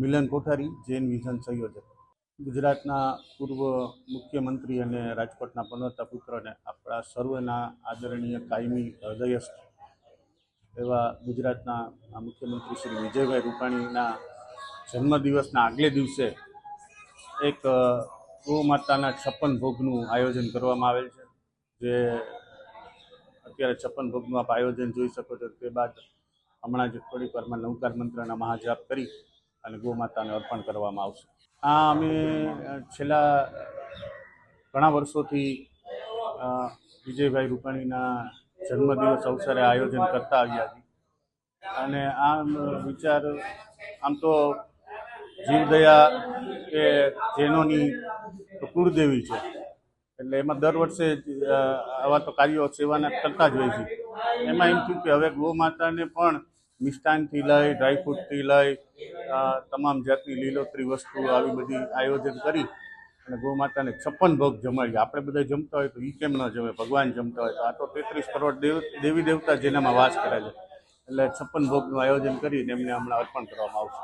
મિલન કોઠારી, Jain vision સંયોજક. ગુજરાતના પૂર્વ મુખ્યમંત્રી અને રાજકોટના પનોતા પુત્રને આપણા સર્વના આદરણીય કાયમી હૃદયસ્થ એવા ગુજરાતના મુખ્યમંત્રી શ્રી વિજયભાઈ રૂપાણીના જન્મદિવસના આગલે દિવસે એક ગૌમાતાના છપ્પન ભોગનું આયોજન કરવામાં આવેલ છે. જે અત્યારે છપ્પન ભોગનું આપ આયોજન જોઈ શકો છો. તે બાદ હમણાં જ થોડીક વારમાં નવકાર મંત્રના મહાજાપ કરી અને ગોમાતાને અર્પણ કરવામાં આવશે. આ અમે છેલ્લા ઘણા વર્ષોથી વિજયભાઈ રૂપાણીના જન્મદિવસ અવસરે આયોજન કરતા આવ્યા છીએ. અને આમ વિચાર, આમ તો જીવદયા એ જૈનોની કુળદેવી છે. એટલે એમાં દર વર્ષે આવા તો કાર્યો સેવાના કરતા જ હોય છે. એમાં એમ થયું કે હવે ગૌ માતાને પણ મિષ્ટાનથી લઈ ડ્રાયફ્રૂટથી લઈ તમામ જાતની લીલોતરી વસ્તુ આવી બધી આયોજન કરી અને ગૌ માતાને છપ્પન ભોગ જમાડીએ આપણે બધા જમતા હોય તો એ કેમ ન જમે? ભગવાન જમતા હોય તો. આ તો તેત્રીસ કરોડ દેવ, દેવી દેવતા જેનામાં વાસ કરે છે. એટલે છપ્પન ભોગનું આયોજન કરીને એમને હમણાં અર્પણ કરવામાં આવશે.